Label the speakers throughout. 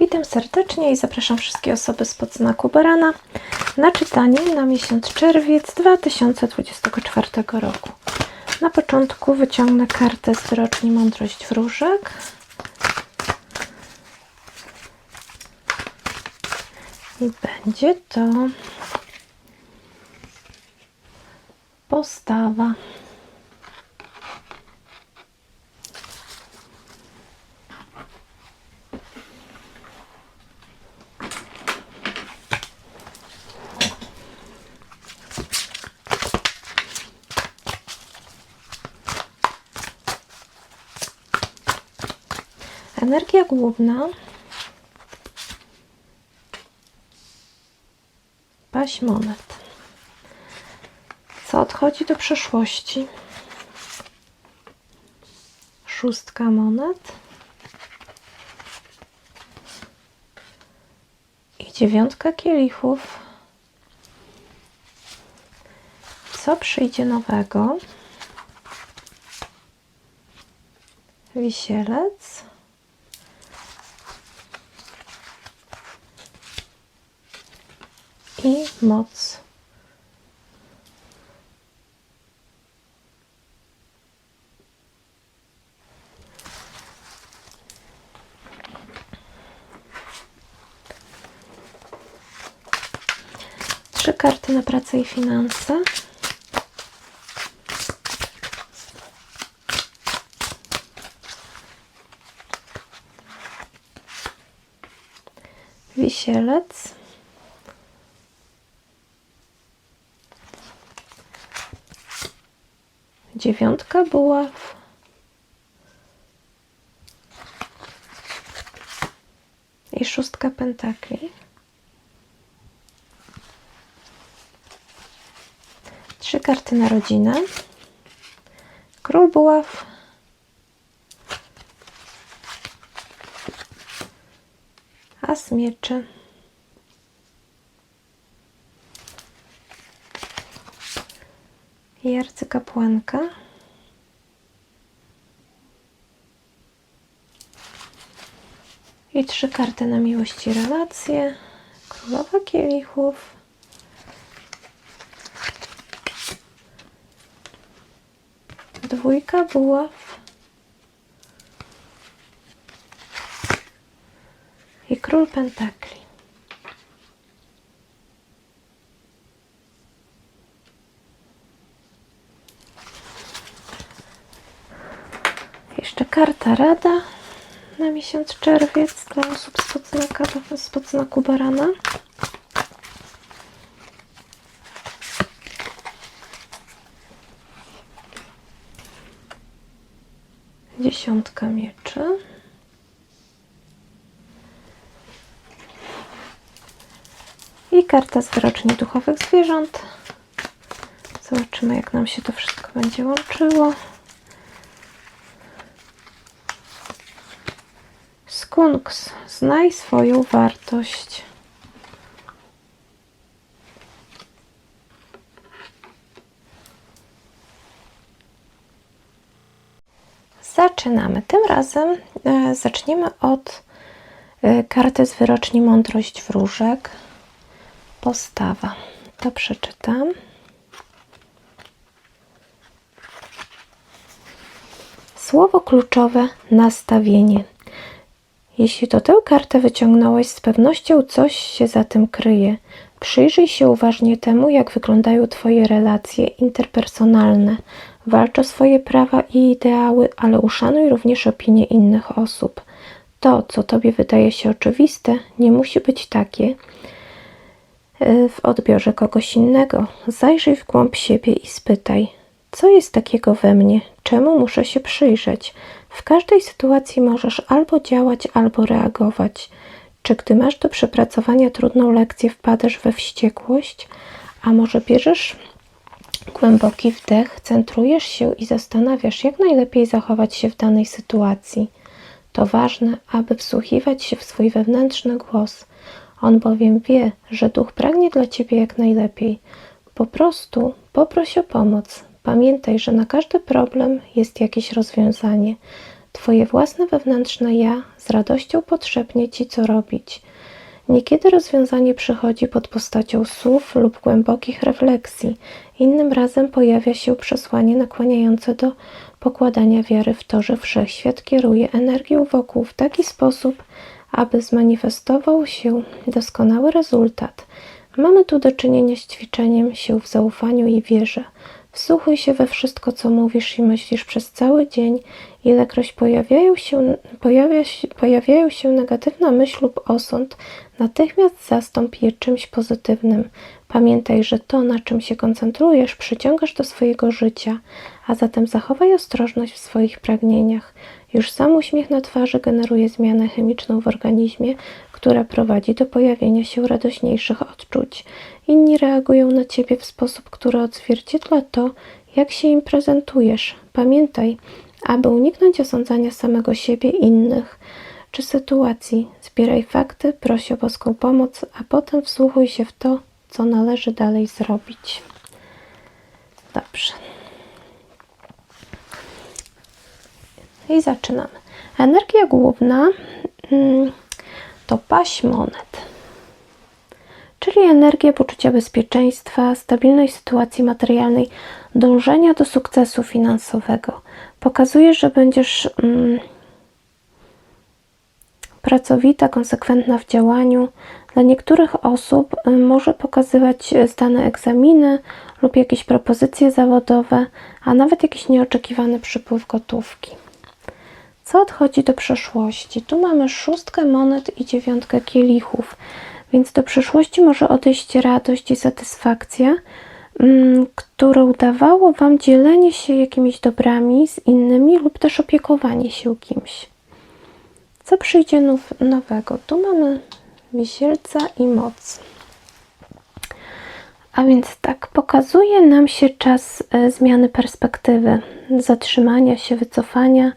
Speaker 1: Witam serdecznie i zapraszam wszystkie osoby spod znaku barana na czytanie na miesiąc czerwiec 2024 roku. Na początku wyciągnę kartę z wyroczni Mądrość Wróżek. I będzie to postawa. Energia główna. Paź monet. Co odchodzi do przeszłości? Szóstka monet. I dziewiątka kielichów. Co przyjdzie nowego? Wisielec. I moc. Trzy karty na pracę i finanse. Wisielec. Dziewiątka buław, i szóstka pentakli. Trzy karty na rodzinę, król buław, as mieczy. I arcykapłanka. I trzy karty na miłość i relacje. Królowa kielichów. Dwójka buław. I król pentakli. Jeszcze karta rada na miesiąc czerwiec dla osób spod, znaka, spod znaku barana. Dziesiątka mieczy. I karta z wyroczni duchowych zwierząt. Zobaczymy, jak nam się to wszystko będzie łączyło. Skunks, znaj swoją wartość. Zaczynamy. Tym razem e, zaczniemy od e, karty z wyroczni Mądrość Wróżek. Postawa. To przeczytam. Słowo kluczowe nastawienie. Jeśli to tę kartę wyciągnąłeś, z pewnością coś się za tym kryje. Przyjrzyj się uważnie temu, jak wyglądają Twoje relacje interpersonalne. Walcz o swoje prawa i ideały, ale uszanuj również opinie innych osób. To, co Tobie wydaje się oczywiste, nie musi być takie e, w odbiorze kogoś innego. Zajrzyj w głąb siebie i spytaj, co jest takiego we mnie, czemu muszę się przyjrzeć. W każdej sytuacji możesz albo działać, albo reagować. Czy gdy masz do przepracowania trudną lekcję, wpadasz we wściekłość, a może bierzesz głęboki wdech, centrujesz się i zastanawiasz, jak najlepiej zachować się w danej sytuacji. To ważne, aby wsłuchiwać się w swój wewnętrzny głos. On bowiem wie, że duch pragnie dla ciebie jak najlepiej. Po prostu poproś o pomoc. Pamiętaj, że na każdy problem jest jakieś rozwiązanie. Twoje własne wewnętrzne ja z radością podszepnie Ci, co robić. Niekiedy rozwiązanie przychodzi pod postacią słów lub głębokich refleksji, innym razem pojawia się przesłanie nakłaniające do pokładania wiary w to, że wszechświat kieruje energią wokół w taki sposób, aby zmanifestował się doskonały rezultat. Mamy tu do czynienia z ćwiczeniem się w zaufaniu i wierze. Wsłuchuj się we wszystko, co mówisz i myślisz przez cały dzień. Ilekroć pojawiają się, pojawia się, pojawiają się negatywna myśl lub osąd, natychmiast zastąp je czymś pozytywnym. Pamiętaj, że to, na czym się koncentrujesz, przyciągasz do swojego życia, a zatem zachowaj ostrożność w swoich pragnieniach. Już sam uśmiech na twarzy generuje zmianę chemiczną w organizmie, która prowadzi do pojawienia się radośniejszych odczuć. Inni reagują na ciebie w sposób, który odzwierciedla to, jak się im prezentujesz. Pamiętaj, aby uniknąć osądzania samego siebie, innych czy sytuacji, zbieraj fakty, proś o boską pomoc, a potem wsłuchuj się w to, co należy dalej zrobić. Dobrze. I zaczynamy. Energia główna mm, to paść monet, czyli energia poczucia bezpieczeństwa, stabilnej sytuacji materialnej, dążenia do sukcesu finansowego. Pokazuje, że będziesz mm, pracowita, konsekwentna w działaniu. Dla niektórych osób y, może pokazywać zdane egzaminy lub jakieś propozycje zawodowe, a nawet jakiś nieoczekiwany przypływ gotówki. Co odchodzi do przeszłości? Tu mamy szóstkę monet i dziewiątkę kielichów, więc do przeszłości może odejść radość i satysfakcja, mm, którą dawało Wam dzielenie się jakimiś dobrami z innymi lub też opiekowanie się kimś. Co przyjdzie now, nowego? Tu mamy wisielca i moc. A więc tak, pokazuje nam się czas e, zmiany perspektywy, zatrzymania się, wycofania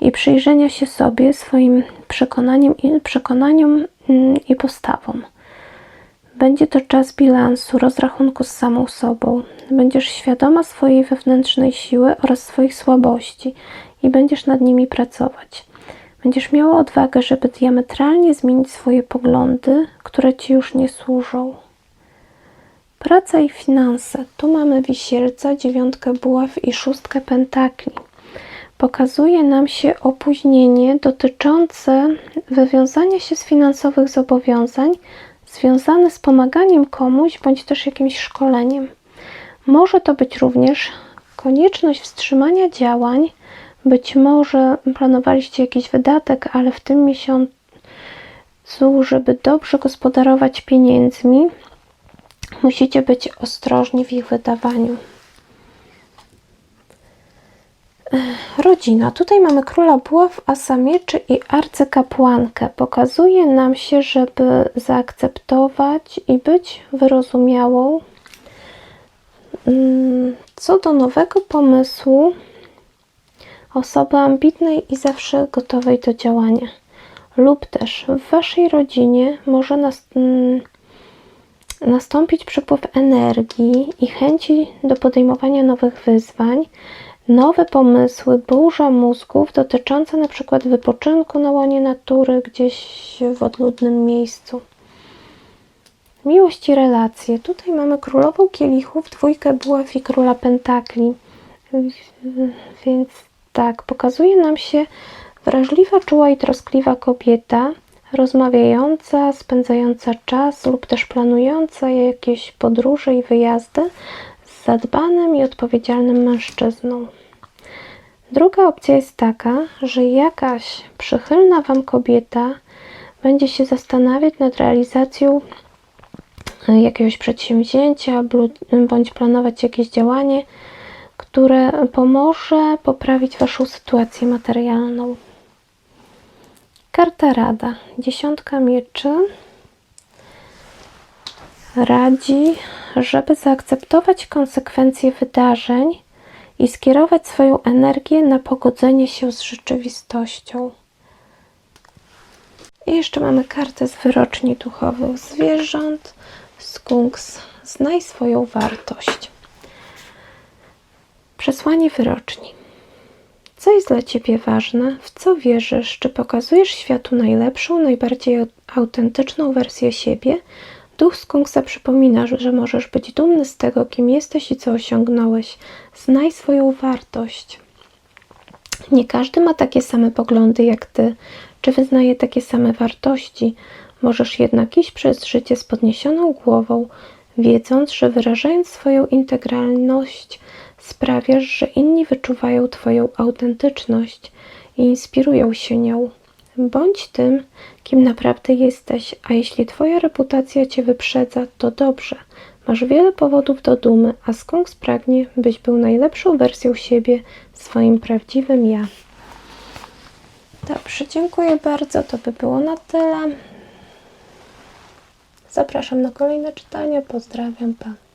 Speaker 1: i przyjrzenia się sobie, swoim przekonaniem i, przekonaniom mm, i postawom. Będzie to czas bilansu, rozrachunku z samą sobą. Będziesz świadoma swojej wewnętrznej siły oraz swoich słabości i będziesz nad nimi pracować. Będziesz miała odwagę, żeby diametralnie zmienić swoje poglądy, które ci już nie służą. Praca i finanse. Tu mamy wisielca, dziewiątkę buław i szóstkę pentakli. Pokazuje nam się opóźnienie dotyczące wywiązania się z finansowych zobowiązań związane z pomaganiem komuś bądź też jakimś szkoleniem. Może to być również konieczność wstrzymania działań, być może planowaliście jakiś wydatek, ale w tym miesiącu, żeby dobrze gospodarować pieniędzmi, musicie być ostrożni w ich wydawaniu. Rodzina. Tutaj mamy króla buław, asa mieczy i arcykapłankę. Pokazuje nam się, żeby zaakceptować i być wyrozumiałą. Mm, co do nowego pomysłu, osoby ambitnej i zawsze gotowej do działania. Lub też w Waszej rodzinie może mm, nastąpić przepływ energii i chęci do podejmowania nowych wyzwań, nowe pomysły, burza mózgów dotyczące na przykład wypoczynku na łonie natury gdzieś w odludnym miejscu. Miłość i relacje. Tutaj mamy królową kielichów, dwójkę buław i króla pentakli. Więc tak, pokazuje nam się wrażliwa, czuła i troskliwa kobieta, rozmawiająca, spędzająca czas lub też planująca jakieś podróże i wyjazdy zadbanym i odpowiedzialnym mężczyzną. Druga opcja jest taka, że jakaś przychylna Wam kobieta będzie się zastanawiać nad realizacją jakiegoś przedsięwzięcia bądź planować jakieś działanie, które pomoże poprawić Waszą sytuację materialną. Karta Rada. Dziesiątka mieczy radzi, żeby zaakceptować konsekwencje wydarzeń i skierować swoją energię na pogodzenie się z rzeczywistością. I jeszcze mamy kartę z wyroczni duchowych zwierząt. Skunks. Znaj swoją wartość. Przesłanie wyroczni. Co jest dla Ciebie ważne? W co wierzysz? Czy pokazujesz światu najlepszą, najbardziej au- autentyczną wersję siebie? Duch Skunksa przypomina, że możesz być dumny z tego, kim jesteś i co osiągnąłeś. Znaj swoją wartość. Nie każdy ma takie same poglądy jak ty, czy wyznaje takie same wartości. Możesz jednak iść przez życie z podniesioną głową, wiedząc, że wyrażając swoją integralność, sprawiasz, że inni wyczuwają Twoją autentyczność i inspirują się nią. Bądź tym, kim naprawdę jesteś, a jeśli Twoja reputacja Cię wyprzedza, to dobrze. Masz wiele powodów do dumy, a Skunks pragnie, byś był najlepszą wersją siebie, swoim prawdziwym ja. Dobrze, dziękuję bardzo. To by było na tyle. Zapraszam na kolejne czytania. Pozdrawiam, pa.